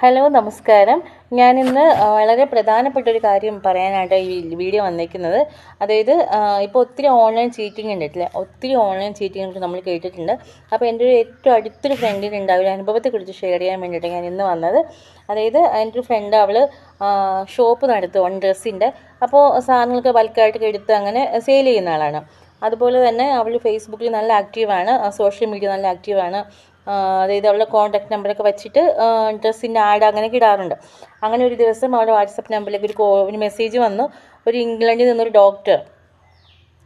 Hello നമസ്കാരം. ഞാനിന്ന് വളരെ പ്രധാനപ്പെട്ട ഒരു കാര്യം പറയാനായിട്ട് ഈ വീഡിയോ വന്നിരിക്കുന്നത് അതായത് ഇപ്പോൾ ഒത്തിരി ഓൺലൈൻ ചീറ്റിംഗ് ഉണ്ടല്ലേ ഒത്തിരി ഓൺലൈൻ ചീറ്റിംഗ് നമ്മൾ കേട്ടിട്ടുണ്ട്. അപ്പോൾ എന്റെ ഒരു ഏറ്റവും അടുത്തൊരു ഫ്രണ്ടിനുണ്ട്. ആ ഒരു അനുഭവത്തെക്കുറിച്ച് ഷെയർ ചെയ്യാൻ വേണ്ടിയിട്ട് ഞാൻ ഇന്ന് വന്നത്. അതായത് എന്റെ ഒരു ഫ്രണ്ട് അവൾ ഷോപ്പ് നടത്തും ഓൺ ഡ്രസ്സിന്റെ. അപ്പോൾ സാധനങ്ങളൊക്കെ ബൾക്കായിട്ട് എടുത്ത് അങ്ങനെ സെയിൽ ചെയ്യുന്ന ആളാണ്. അതുപോലെ തന്നെ അവൾ ഫേസ്ബുക്കിൽ നല്ല ആക്റ്റീവാണ് സോഷ്യൽ മീഡിയ നല്ല ആക്റ്റീവാണ്. അതായത് അവളുടെ കോൺടാക്ട് നമ്പറൊക്കെ വെച്ചിട്ട് ഡ്രസ്സിന്റെ ആഡ് അങ്ങനെ ഇടാറുണ്ട്. അങ്ങനെ ഒരു ദിവസം അവളുടെ വാട്സപ്പ് നമ്പറിലേക്ക് ഒരു കോ ഒരു മെസ്സേജ് വന്നു. ഒരു ഇംഗ്ലണ്ടിൽ നിന്നൊരു ഡോക്ടർ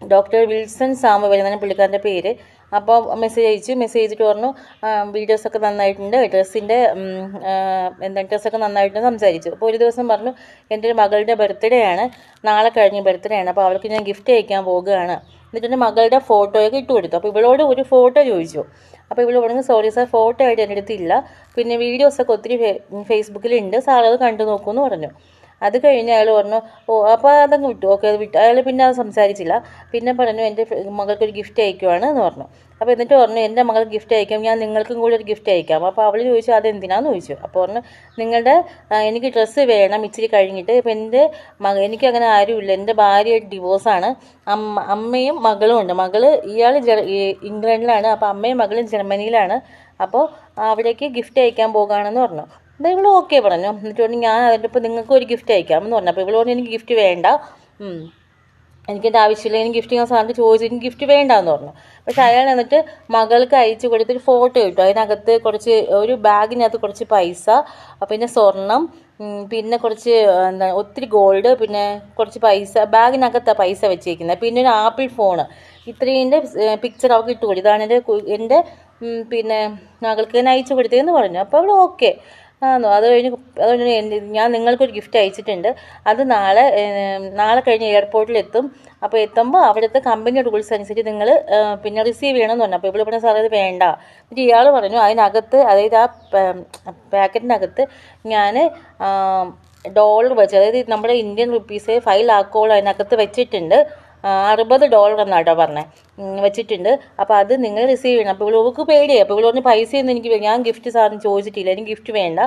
ഡോക്ടർ വിൽസൺ സാമുവൽ എന്നാണ് പുള്ളിക്കാരന്റെ പേര്. അപ്പോൾ മെസ്സേജ് അയച്ചു. മെസ്സേജ് ചെയ്തിട്ട് പറഞ്ഞു വീഡിയോസൊക്കെ നന്നായിട്ടുണ്ട്. ഡ്രസ്സിന്റെ എന്താ ഡ്രസ്സൊക്കെ നന്നായിട്ടുണ്ട് സംസാരിച്ചു. അപ്പോൾ ഒരു ദിവസം പറഞ്ഞു എന്റെ ഒരു മകളുടെ ബർത്ത്ഡേ ആണ്. നാളെ കഴിഞ്ഞ് ബർത്ത്ഡേ ആണ്. അപ്പോൾ അവൾക്ക് ഞാൻ ഗിഫ്റ്റ് അയക്കാൻ പോവുകയാണ്. എന്നിട്ട് മകളുടെ ഫോട്ടോയൊക്കെ ഇട്ട് കൊടുത്തു. അപ്പോൾ ഇവളോട് ഒരു ഫോട്ടോ ചോദിച്ചു. അപ്പോൾ ഇവൾ പറഞ്ഞു സോറി സാർ ഫോട്ടോ ആയിട്ട് എന്റെ അടുത്തില്ല പിന്നെ വീഡിയോസൊക്കെ ഒത്തിരി ഫേസ്ബുക്കിലുണ്ട് സാർ അത് കണ്ടു നോക്കൂ എന്ന് പറഞ്ഞു. അത് കഴിഞ്ഞ് അയാൾ പറഞ്ഞു ഓ അപ്പോൾ അതങ്ങ് വിട്ടു. ഓക്കെ അത് വിട്ടു. അയാൾ പിന്നെ അത് സംസാരിച്ചില്ല. പിന്നെ പറഞ്ഞു എന്റെ മകൾക്കൊരു ഗിഫ്റ്റ് അയക്കുവാണ് എന്ന് പറഞ്ഞു. അപ്പോൾ എന്നിട്ട് പറഞ്ഞു എന്റെ മകൾ ഗിഫ്റ്റ് അയക്കാം. ഞാൻ നിങ്ങൾക്കും കൂടി ഒരു ഗിഫ്റ്റ് അയക്കാം. അപ്പോൾ അവൾ ചോദിച്ചു അത് എന്തിനാന്ന്? ചോദിച്ചു. അപ്പോൾ പറഞ്ഞു നിങ്ങളുടെ എനിക്ക് ഡ്രസ്സ് വേണം ഇച്ചിരി കഴിഞ്ഞിട്ട്. ഇപ്പം എന്റെ മക എനിക്ക് അങ്ങനെ ആരുമില്ല. എന്റെ ഭാര്യ ഡിവോഴ്സാണ് അമ്മ അമ്മയും മകളും ഉണ്ട്. മകൾ ഇയാൾ ഇംഗ്ലണ്ടിലാണ്. അപ്പോൾ അമ്മയും മകളും ജർമ്മനിയിലാണ്. അപ്പോൾ അവിടേക്ക് ഗിഫ്റ്റ് അയക്കാൻ പോകുകയാണെന്ന് പറഞ്ഞു. അപ്പോൾ ഇവൾ ഓക്കെ പറഞ്ഞു. എന്നിട്ട് പറഞ്ഞു ഞാൻ അതിന്റെ ഇപ്പോൾ നിങ്ങൾക്ക് ഒരു ഗിഫ്റ്റ് അയക്കാം. എന്ന് പറഞ്ഞു. അപ്പോൾ പറഞ്ഞു എനിക്ക് ഗിഫ്റ്റ് വേണ്ട. എനിക്കെന്റെ ആവശ്യമില്ല. എനിക്ക് ഗിഫ്റ്റ് ഞാൻ സാറിന് ചോദിച്ചു. എനിക്ക് ഗിഫ്റ്റ് വേണ്ടെന്ന് പറഞ്ഞു. പക്ഷെ അയാൾ എന്നിട്ട് മകൾക്ക് അയച്ചു കൊടുത്തൊരു ഫോട്ടോ ഇട്ടു. അതിനകത്ത് കുറച്ച് ഒരു ബാഗിനകത്ത് കുറച്ച് പൈസ പിന്നെ സ്വർണം പിന്നെ കുറച്ച് എന്താ ഒത്തിരി ഗോൾഡ് പിന്നെ കുറച്ച് പൈസ ബാഗിനകത്താണ് പൈസ വെച്ചേക്കുന്നത്. പിന്നെ ഒരു ആപ്പിൾ ഫോണ് ഇത്രയും പിക്ചർ അവൾക്ക് ഇട്ട് കൊടുത്തു. ഇതാണ് എന്റെ എന്റെ പിന്നെ മകൾക്ക് തന്നെ അയച്ചു കൊടുത്തതെന്ന് പറഞ്ഞു. അപ്പോൾ അവൾ ഓക്കെ ആണോ അത് കഴിഞ്ഞ് അത് കഴിഞ്ഞ് ഞാൻ നിങ്ങൾക്കൊരു ഗിഫ്റ്റ് അയച്ചിട്ടുണ്ട്. അത് നാളെ നാളെ കഴിഞ്ഞ് എയർപോർട്ടിൽ എത്തും അപ്പോൾ എത്തുമ്പോൾ അവിടുത്തെ കമ്പനിയുടെ റൂൾസ് അനുസരിച്ച് നിങ്ങൾ പിന്നെ റിസീവ് ചെയ്യണമെന്ന് പറഞ്ഞു. അപ്പോൾ ഇവിടെ പറഞ്ഞ അത് വേണ്ട. എന്നിട്ട് ഇയാൾ പറഞ്ഞു അതിനകത്ത് അതായത് ആ പാക്കറ്റിനകത്ത് ഞാൻ ഡോളർ വെച്ച് അതായത് നമ്മുടെ ഇന്ത്യൻ റുപ്പീസ് ഫൈവ് ലാക്കോളം അതിനകത്ത് വെച്ചിട്ടുണ്ട്. അറുപത് ഡോളർ എന്നാണ് കേട്ടോ പറഞ്ഞത് വെച്ചിട്ടുണ്ട്. അപ്പോൾ അത് നിങ്ങൾ റിസീവ് ചെയ്യണം. അപ്പോൾ ഇവൾക്ക് പേടിയായി. അപ്പോൾ ഇവൾ പറഞ്ഞ് പൈസയൊന്നും എനിക്ക് ഞാൻ ഗിഫ്റ്റ് സാറിന് ചോദിച്ചിട്ടില്ല. എനിക്ക് ഗിഫ്റ്റ് വേണ്ട.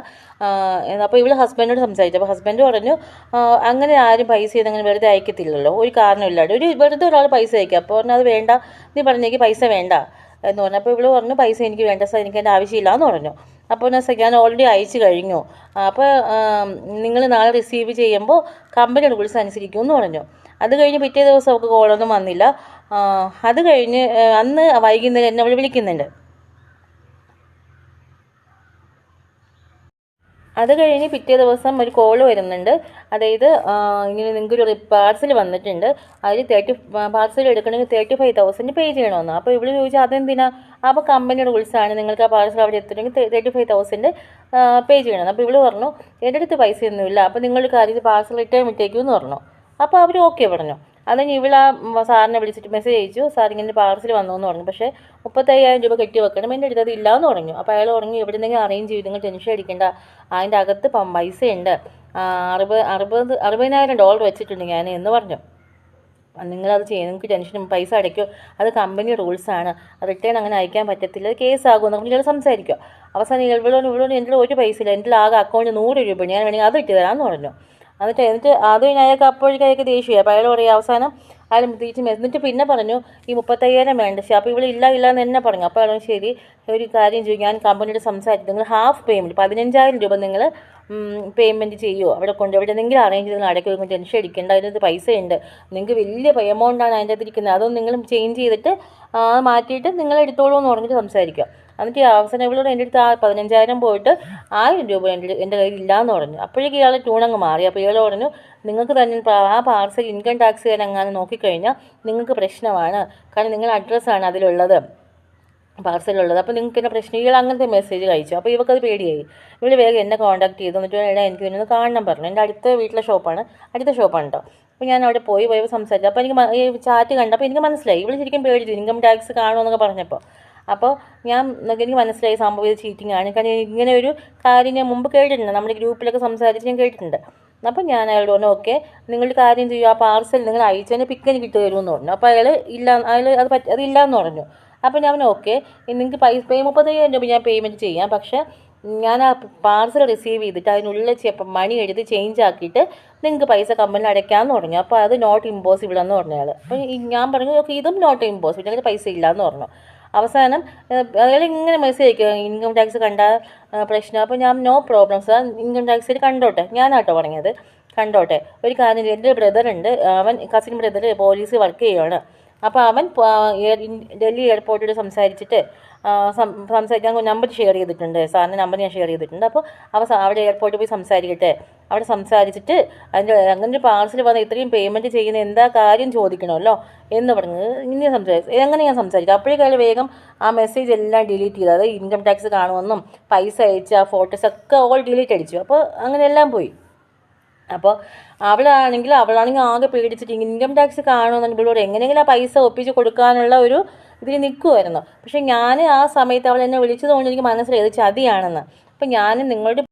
അപ്പോൾ ഇവൾ ഹസ്ബൻഡോട് സംസാരിച്ചു. അപ്പോൾ ഹസ്ബൻഡ് പറഞ്ഞു അങ്ങനെ ആരും പൈസ ചെയ്ത് അങ്ങനെ വെറുതെ അയക്കത്തില്ലല്ലോ. ഒരു കാരണമില്ലാണ്ട് ഒരു വെറുതെ ഒരാൾ പൈസ അയക്കുക. അപ്പോൾ പറഞ്ഞാൽ അത് വേണ്ട. നീ പറഞ്ഞേക്ക് പൈസ വേണ്ട. എന്ന് പറഞ്ഞു. അപ്പോൾ ഇവൾ പറഞ്ഞു പൈസ എനിക്ക് വേണ്ട സാർ. എനിക്ക് എന്റെ ആവശ്യമില്ല എന്ന് പറഞ്ഞു. അപ്പോൾ ഞാൻ ഞാൻ ഓൾറെഡി അയച്ചു കഴിഞ്ഞു. അപ്പോൾ നിങ്ങൾ നാളെ റിസീവ് ചെയ്യുമ്പോൾ കമ്പനി അനുസരിക്കും എന്ന് പറഞ്ഞു. അത് കഴിഞ്ഞ് പിറ്റേ ദിവസം അവൾക്ക് കോളൊന്നും വന്നില്ല. അത് കഴിഞ്ഞ് അന്ന് വൈകുന്നേരം എന്നെ അവൾ വിളിക്കുന്നുണ്ട്. അത് കഴിഞ്ഞ് പിറ്റേ ദിവസം ഒരു കോൾ വരുന്നുണ്ട്. അതായത് ഇങ്ങനെ നിങ്ങൾക്കൊരു പാർസൽ വന്നിട്ടുണ്ട്. അതിൽ തേർട്ടി പാർസൽ എടുക്കണമെങ്കിൽ തേർട്ടി ഫൈവ് തൗസൻഡ് പേ ചെയ്യണമെന്ന്. അപ്പോൾ ഇവിടെ ചോദിച്ചാൽ അതെന്തിനാ? അപ്പോൾ കമ്പനിയുടെ റൂൾസാണ് നിങ്ങൾക്ക് ആ പാർസൽ അവിടെ എത്തണമെങ്കിൽ തേർട്ടി ഫൈവ് തൗസൻഡ് പേ ചെയ്യണം അപ്പോൾ ഇവിടെ പറഞ്ഞു എന്റെ അടുത്ത് പൈസയൊന്നുമില്ല. അപ്പോൾ നിങ്ങൾ കാര്യത്തിൽ പാർസൽ റിട്ടേൺ വിട്ടേക്കുമെന്ന് പറഞ്ഞു. അപ്പോൾ അവർ ഓക്കെ പറഞ്ഞു. അത് കഴിഞ്ഞ് ഇവൾ ആ സാറിനെ വിളിച്ചിട്ട് മെസ്സേജ് അയച്ചു. സാർ ഇങ്ങനെ പാർസൽ വന്നു എന്ന് പറഞ്ഞു. പക്ഷേ മുപ്പത്തയ്യായിരം രൂപ കെട്ടി വെക്കണം. എന്റെ അടുത്ത് അത് ഇല്ല എന്ന് പറഞ്ഞു. അപ്പോൾ അയാൾ പറഞ്ഞു എവിടെ നിന്നെങ്കിലും അറേഞ്ച് ചെയ്തു നിങ്ങൾ ടെൻഷൻ അടിക്കേണ്ട. അതിന്റെ അകത്ത് പൈസ ഉണ്ട് അറുപത് അറുപത് അറുപതിനായിരം ഡോളർ വെച്ചിട്ടുണ്ട് ഞാൻ എന്ന് പറഞ്ഞു. നിങ്ങളത് ചെയ്യും. നിങ്ങൾക്ക് ടെൻഷൻ പൈസ അടയ്ക്കോ. അത് കമ്പനി റൂൾസാണ് റിട്ടേൺ അങ്ങനെ അയക്കാൻ പറ്റത്തില്ല. അത് കേസാകും എന്നൊക്കെ നിങ്ങൾ സംസാരിക്കുക. അവസാനം ഇവളോട് ഇവളോട് എന്റെ ഒരു പൈസ ഇല്ല. എന്റെ ആകെ അക്കൗണ്ടിൽ നൂറ് രൂപ ഞാൻ വേണമെങ്കിൽ അത് ഇട്ട് തരാമെന്ന് പറഞ്ഞു. എന്നിട്ട് എന്നിട്ട് കഴിഞ്ഞ് അയാൾക്ക് അപ്പോഴേക്കും അയാൾക്ക് ദേഷ്യമായി അപ്പോൾ അയാൾ പറയും അവസാനം അയാൾ തിരിച്ച് എന്നിട്ട് പിന്നെ പറഞ്ഞു ഈ മുപ്പത്തയ്യായിരം വേണ്ട പക്ഷേ അപ്പോൾ ഇവിടെ ഇല്ല ഇല്ല എന്ന് തന്നെ പറഞ്ഞു. അപ്പോൾ അയാൾ ശരി ഒരു കാര്യം ചെയ്യും ഞാൻ കമ്പനിയോട് സംസാരിച്ചു നിങ്ങൾ ഹാഫ് പേയ്മെന്റ് പതിനഞ്ചായിരം രൂപ നിങ്ങൾ പേയ്മെന്റ് ചെയ്യുമോ അവിടെ കൊണ്ട് എവിടെ എന്തെങ്കിലും അറേഞ്ച് ചെയ്ത് അടയ്ക്കുക നിങ്ങൾ ടെൻഷൻ അടിക്കേണ്ട അതിനകത്ത് പൈസ ഉണ്ട് നിങ്ങൾക്ക് വലിയ എമൗണ്ടാണ് അതിന്റെ അകത്ത് ഇരിക്കുന്നത്. അതൊന്നും നിങ്ങൾ ചേഞ്ച് ചെയ്തിട്ട് മാറ്റിയിട്ട് നിങ്ങൾ എടുത്തോളൂ എന്ന് പറഞ്ഞിട്ട് സംസാരിക്കുക. എന്നിട്ട് അവസാനം ഇവളോട് എന്റെ അടുത്ത് ആ പതിനഞ്ചായിരം പോയിട്ട് ആയിരം രൂപ എന്റെ എന്റെ കയ്യിൽ ഇല്ലയെന്ന് പറഞ്ഞു. അപ്പോഴേക്കും ഇയാൾ ട്യൂണങ്ങ് മാറി. അപ്പോൾ ഇയാൾ പറഞ്ഞു നിങ്ങൾക്ക് തന്നെ ആ പാർസൽ ഇൻകം ടാക്സ് അങ്ങനെ നോക്കിക്കഴിഞ്ഞാൽ നിങ്ങൾക്ക് പ്രശ്നമാണ്. കാരണം നിങ്ങളുടെ അഡ്രസ്സാണ് അതിലുള്ളത് പാർസലുള്ളത് അപ്പോൾ നിങ്ങൾക്ക് എന്നെ പ്രശ്നം? ഇയാൾ അങ്ങനത്തെ മെസ്സേജ് കഴിച്ചു അപ്പോൾ ഇവക്കത് പേടിയായി. ഇവൾ വേഗം എന്നെ കോൺടാക്ട് ചെയ്തു. എന്നിട്ട് എടാ എനിക്ക് പിന്നെ കാണണം പറഞ്ഞു. എന്റെ അടുത്ത വീട്ടിലെ ഷോപ്പാണ് അടുത്ത ഷോപ്പാണ് കേട്ടോ അപ്പോൾ ഞാൻ അവിടെ പോയി പോയി സംസാരിച്ചു. അപ്പോൾ എനിക്ക് ഈ ചാറ്റ് കണ്ടപ്പോൾ എനിക്ക് മനസ്സിലായി. ഇവൾ ശരിക്കും പേടിച്ചു ഇൻകം ടാക്സ് കാണുമെന്നൊക്കെ പറഞ്ഞപ്പോൾ. അപ്പോൾ ഞാൻ എനിക്ക് മനസ്സിലായി സംഭവം ഇത് ചീറ്റിംഗ് ആണ്. കാരണം ഇങ്ങനെ ഒരു കാര്യം ഞാൻ മുമ്പ് കേട്ടിട്ടുണ്ട്. നമ്മുടെ ഗ്രൂപ്പിലൊക്കെ സംസാരിച്ച് ഞാൻ കേട്ടിട്ടുണ്ട്. അപ്പോൾ ഞാൻ അയാളോട് പറഞ്ഞു ഓക്കെ നിങ്ങളുടെ കാര്യം ചെയ്യൂ. ആ പാർസൽ നിങ്ങൾ അയച്ചതിന് പിക്ക് എനിക്ക് ഇട്ട് തരുമെന്ന് പറഞ്ഞു. അപ്പോൾ അയാൾ ഇല്ല അയാൾ അത് പറ്റ അതില്ല എന്ന് പറഞ്ഞു. അപ്പോൾ ഞാൻ പറഞ്ഞു ഓക്കെ നിങ്ങൾക്ക് പൈസ പേ മുപ്പത്തയ്യായിരം രൂപ ഞാൻ പേയ്മെന്റ് ചെയ്യാം. പക്ഷേ ഞാൻ ആ പാർസൽ റിസീവ് ചെയ്തിട്ട് അതിനുള്ളിൽ മണി എഴുതി ചേഞ്ച് ആക്കിയിട്ട് നിങ്ങൾക്ക് പൈസ കമ്പനിയിൽ അടയ്ക്കാമെന്ന് പറഞ്ഞു. അപ്പോൾ അത് നോട്ട് ഇമ്പോസിബിൾ എന്ന് പറഞ്ഞു അയാൾ അപ്പോൾ ഞാൻ പറഞ്ഞു ഓക്കെ ഇതും നോട്ട് ഇമ്പോസിബിൾ അങ്ങനെ പൈസ ഇല്ല എന്ന് പറഞ്ഞു. അവസാനം അയാൾ ഇങ്ങനെ മെസ്സേജ് അയക്കുക ഇൻകം ടാക്സ് കണ്ട പ്രശ്നം അപ്പോൾ ഞാൻ നോ പ്രോബ്ലം സാർ ഇൻകം ടാക്സിൽ കണ്ടോട്ടെ. ഞാനാട്ടോ പറഞ്ഞത്. കണ്ടോട്ടെ. ഒരു കാര്യം എന്റെ ബ്രദറുണ്ട് അവൻ കസിൻ ബ്രദർ പോലീസ് വർക്ക് ചെയ്യുകയാണ് അപ്പോൾ അവൻ ഡൽഹി എയർപോർട്ടിൽ സംസാരിച്ചിട്ട് സംസാരിക്കാൻ നമ്പർ ഷെയർ ചെയ്തിട്ടുണ്ട്. സാറിന്റെ നമ്പർ ഞാൻ ഷെയർ ചെയ്തിട്ടുണ്ട്. അപ്പോൾ അവ അവിടെ എയർപോർട്ടിൽ പോയി സംസാരിക്കട്ടെ. അവിടെ സംസാരിച്ചിട്ട് അതിന്റെ അങ്ങനെ ഒരു പാർസൽ വന്ന് ഇത്രയും പേയ്മെന്റ് ചെയ്യുന്ന എന്താ കാര്യം ചോദിക്കണമല്ലോ എന്ന് പറഞ്ഞത് ഇങ്ങനെ സംസാരിച്ചു. എങ്ങനെ ഞാൻ സംസാരിക്കും അപ്പോഴേക്കും വേഗം ആ മെസ്സേജ് എല്ലാം ഡിലീറ്റ് ചെയ്തു അത് ഇൻകം ടാക്സ് കാണുമെന്നും പൈസ അയച്ച ഫോട്ടോസ് ഒക്കെ ഓൾ ഡിലീറ്റ് അടിച്ചു. അപ്പോൾ അങ്ങനെ എല്ലാം പോയി. അപ്പോൾ അവളാണെങ്കിൽ അവളാണെങ്കിൽ ആകെ പേടിച്ചിട്ട് ഇൻകം ടാക്സ് കാണുമെന്ന് ഇവളോട് എങ്ങനെയെങ്കിലും ആ പൈസ ഒപ്പിച്ച് കൊടുക്കാനുള്ള ഒരു ഇതിൽ നിൽക്കുമായിരുന്നു പക്ഷേ ഞാൻ ആ സമയത്ത് അവൾ എന്നെ വിളിച്ചത് കൊണ്ട് എനിക്ക് മനസ്സിലായത് ചതിയാണെന്ന്. അപ്പം ഞാൻ നിങ്ങളുടെ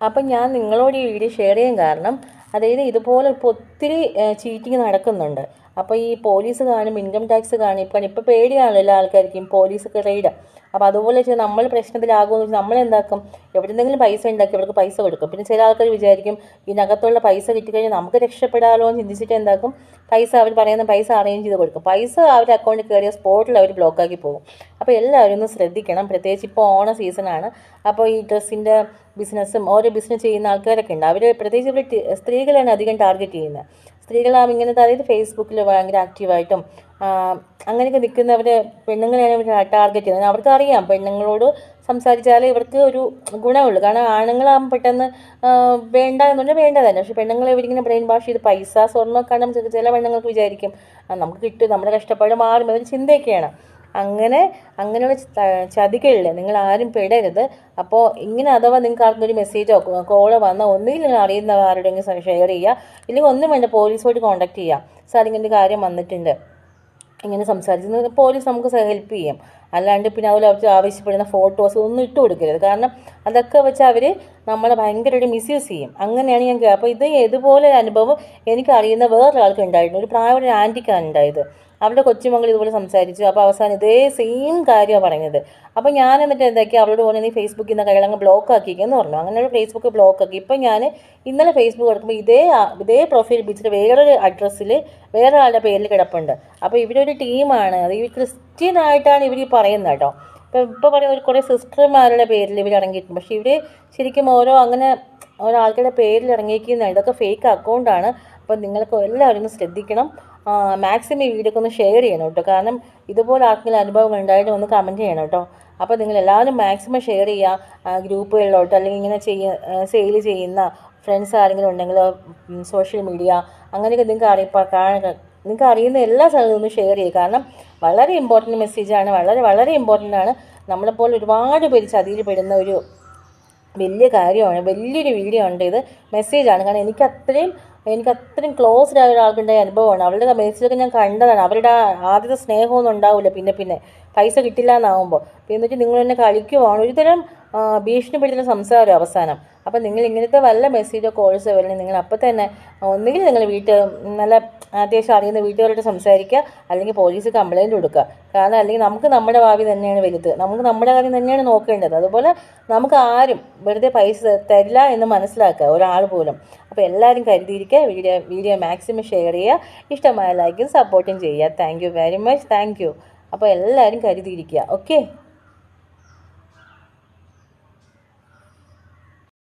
അപ്പം ഞാൻ നിങ്ങളോട് ഈ വീഡിയോ ഷെയർ ചെയ്യാൻ കാരണം അതായത് ഇതുപോലെ ഇപ്പോൾ ഒത്തിരി ചീറ്റിങ് നടക്കുന്നുണ്ട്. അപ്പോൾ ഈ പോലീസ് കാണും ഇൻകം ടാക്സ് കാണും ഇപ്പം ഇപ്പോൾ പേടിയാണല്ലോ എല്ലാ ആൾക്കാർക്കും പോലീസൊക്കെ റെയ്ഡ്. അപ്പോൾ അതുപോലെ വെച്ചാൽ നമ്മൾ പ്രശ്നത്തിലാകുമെന്ന് വെച്ചാൽ നമ്മൾ എന്താക്കും? എവിടെന്തെങ്കിലും പൈസ ഉണ്ടാക്കി അവർക്ക് പൈസ കൊടുക്കും. പിന്നെ ചില ആൾക്കാർ വിചാരിക്കും ഇതിനകത്തുള്ള പൈസ കിട്ടിക്കഴിഞ്ഞാൽ നമുക്ക് രക്ഷപ്പെടാമല്ലോ എന്ന് ചിന്തിച്ചിട്ട് എന്താക്കും? പൈസ അവർ പറയുന്ന പൈസ അറേഞ്ച് ചെയ്ത് കൊടുക്കും. പൈസ അവരുടെ അക്കൗണ്ടിൽ കയറിയ സ്പോട്ടിൽ അവർ ബ്ലോക്കാക്കി പോകും. അപ്പോൾ എല്ലാവരും ഒന്ന് ശ്രദ്ധിക്കണം. പ്രത്യേകിച്ച് ഇപ്പോൾ ഓണ സീസണാണ് അപ്പോൾ ഈ ഡ്രസ്സിന്റെ ബിസിനസ്സും ഓരോ ബിസിനസ് ചെയ്യുന്ന ആൾക്കാരൊക്കെ ഉണ്ട്. അവർ പ്രത്യേകിച്ച് ഇവിടെ സ്ത്രീകളാണ് അധികം ടാർഗറ്റ് ചെയ്യുന്നത് സ്ത്രീകളാവും ഇങ്ങനത്തെ അതായത് ഫേസ്ബുക്കിൽ ഭയങ്കര ആക്റ്റീവായിട്ടും അങ്ങനെയൊക്കെ നിൽക്കുന്നവർ പെണ്ണുങ്ങളെയാണ് ഇവർ ടാർഗറ്റ് ചെയ്യുന്നത്. അവർക്ക് അറിയാം പെണ്ണുങ്ങളോട് സംസാരിച്ചാൽ ഇവർക്ക് ഒരു ഗുണമുള്ളൂ. കാരണം ആണുങ്ങളാകുമ്പോൾ പെട്ടെന്ന് വേണ്ട എന്നുണ്ടെങ്കിൽ വേണ്ട തന്നെ. പക്ഷെ പെണ്ണുങ്ങളെ ഇവരിങ്ങനെ ബ്രെയിൻ വാഷ് ചെയ്ത് പൈസ സ്വർണമൊക്കെ നമുക്ക് ചില- പെണ്ണുങ്ങൾക്ക് വിചാരിക്കും നമുക്ക് കിട്ടും നമ്മുടെ കഷ്ടപ്പാട് മാറും അതൊരു ചിന്തയൊക്കെയാണ്. അങ്ങനെ അങ്ങനെയുള്ള ചതികളിൽ നിങ്ങൾ ആരും പെടരുത്. അപ്പോൾ ഇങ്ങനെ അഥവാ നിങ്ങൾക്ക് ആർക്കൊരു മെസ്സേജോ കോളോ വന്നാൽ ഒന്നുകിൽ നിങ്ങൾ അറിയുന്ന ആരുടെയെങ്കിലും ഷെയർ ചെയ്യുക ഇല്ലെങ്കിൽ ഒന്നും വേണ്ട പോലീസോട് കോൺടാക്ട് ചെയ്യുക സാർ ഇങ്ങനെ കാര്യം വന്നിട്ടുണ്ട്. ഇങ്ങനെ സംസാരിച്ച് പോലീസ് നമുക്ക് ഹെൽപ്പ് ചെയ്യും. അല്ലാണ്ട് പിന്നെ അതുപോലെ അവർ ആവശ്യപ്പെടുന്ന ഫോട്ടോസ് ഒന്നും ഇട്ട് കൊടുക്കരുത്. കാരണം അതൊക്കെ വെച്ച് അവർ നമ്മളെ ഭയങ്കരമായിട്ട് മിസ്യൂസ് ചെയ്യും. അങ്ങനെയാണ് ഞാൻ അപ്പോൾ ഇത് ഇതുപോലെ അനുഭവം എനിക്കറിയുന്ന വേറൊരാൾക്ക് ഉണ്ടായിരുന്നു ഒരു പ്രായമുള്ള ഒരു ആന്റിക്കാണ് ഉണ്ടായത്. അവളുടെ കൊച്ചുമകൾ ഇതുപോലെ സംസാരിച്ചു. അപ്പോൾ അവസാനം ഇതേ സെയിം കാര്യമാണ് പറഞ്ഞത്. അപ്പോൾ ഞാൻ എന്നിട്ട് എന്താക്കി? അവളോട് പറഞ്ഞു നീ ഫേസ്ബുക്കിൽ നിന്ന് കൈകളങ്ങ് ബ്ലോക്ക് ആക്കിയെന്ന് പറഞ്ഞു. അങ്ങനെ ഒരു ഫേസ്ബുക്ക് ബ്ലോക്ക് ആക്കി. ഇപ്പം ഞാൻ ഇന്നലെ ഫേസ്ബുക്ക് എടുക്കുമ്പോൾ ഇതേ ഇതേ പ്രൊഫൈൽ പിടിച്ചിട്ട് വേറൊരു അഡ്രസ്സിൽ വേറെ പേരിൽ കിടപ്പുണ്ട്. അപ്പോൾ ഇവരൊരു ടീമാണ് അത് ഈ ക്രിസ്ത്യൻ ആയിട്ടാണ് ഇവർ ഈ പറയുന്നത് കേട്ടോ. ഇപ്പോൾ ഇപ്പോൾ പറയുന്ന ഒരു കുറേ സിസ്റ്റർമാരുടെ പേരിൽ ഇവർ ഇറങ്ങിയിട്ടുണ്ട്. പക്ഷേ ഇവർ ശരിക്കും ഓരോ അങ്ങനെ ഓരോ പേരിൽ ഇറങ്ങിയിരിക്കുന്ന ഇതൊക്കെ ഫേക്ക് അക്കൗണ്ടാണ് അപ്പോൾ നിങ്ങൾക്ക് എല്ലാവരും ഒന്ന് ശ്രദ്ധിക്കണം. മാക്സിമം ഈ വീഡിയോ ഒന്ന് ഷെയർ ചെയ്യണം കേട്ടോ. കാരണം ഇതുപോലെ ആർക്കെങ്കിലും അനുഭവങ്ങൾ ഉണ്ടായിട്ട് ഒന്ന് കമന്റ് ചെയ്യണം കേട്ടോ. അപ്പോൾ നിങ്ങൾ എല്ലാവരും മാക്സിമം ഷെയർ ചെയ്യുക ഗ്രൂപ്പുകളിലോട്ട് അല്ലെങ്കിൽ ഇങ്ങനെ ചെയ്യ സെയിൽ ചെയ്യുന്ന ഫ്രണ്ട്സ് ആരെങ്കിലും ഉണ്ടെങ്കിൽ സോഷ്യൽ മീഡിയ അങ്ങനെയൊക്കെ നിങ്ങൾക്ക് അറിയിപ്പോൾ നിങ്ങൾക്ക് അറിയുന്ന എല്ലാ സ്ഥലത്തും ഒന്ന് ഷെയർ ചെയ്യുക. കാരണം വളരെ ഇമ്പോർട്ടന്റ് മെസ്സേജാണ് വളരെ വളരെ ഇമ്പോർട്ടന്റ് ആണ്. നമ്മളെപ്പോലെ ഒരുപാട് പേര് ചതിയിൽ പെടുന്ന ഒരു വലിയ കാര്യമാണ്. വലിയൊരു വീഡിയോ ഉണ്ട് ഇത്. മെസ്സേജാണ് കാരണം എനിക്ക് അത്രയും എനിക്ക് അത്രയും ക്ലോസ്ഡ് ആയ ഒരാൾക്കുണ്ടായ അനുഭവമാണ്. അവളുടെ മെസ്സേജൊക്കെ ഞാൻ കണ്ടതാണ്. അവരുടെ ആദ്യത്തെ സ്നേഹമൊന്നും ഉണ്ടാവില്ല. പിന്നെ പിന്നെ പൈസ കിട്ടില്ല എന്നാവുമ്പോൾ എന്നിട്ട് നിങ്ങൾ എന്നെ കളിക്കുവാണ്. ഒരുതരം ഭീഷണിപ്പെടുത്തുന്ന സംസാരം അവസാനം. അപ്പം നിങ്ങൾ ഇങ്ങനത്തെ വല്ല മെസ്സേജോ കോഴ്സോ വരണമെങ്കിൽ നിങ്ങൾ അപ്പം തന്നെ ഒന്നുകിൽ നിങ്ങൾ വീട്ടിൽ നല്ല അത്യാവശ്യം അറിയുന്ന വീട്ടുകാരോട് സംസാരിക്കുക അല്ലെങ്കിൽ പോലീസ് കംപ്ലയിന്റ് കൊടുക്കുക. കാരണം അല്ലെങ്കിൽ നമുക്ക് നമ്മുടെ ഭാവി തന്നെയാണ് വലുത്. നമുക്ക് നമ്മുടെ കാര്യം തന്നെയാണ് നോക്കേണ്ടത്. അതുപോലെ നമുക്ക് ആരും വെറുതെ പൈസ തരില്ല എന്ന് മനസ്സിലാക്കുക ഒരാൾ പോലും. അപ്പോൾ എല്ലാവരും കരുതിയിരിക്കുക വീഡിയോ വീഡിയോ മാക്സിമം ഷെയർ ചെയ്യുക ഇഷ്ടമായ ലൈക്കും സപ്പോർട്ടും ചെയ്യുക. താങ്ക് വെരി മച്ച് താങ്ക് അപ്പോൾ എല്ലാവരും കരുതിയിരിക്കുക. ഓക്കെ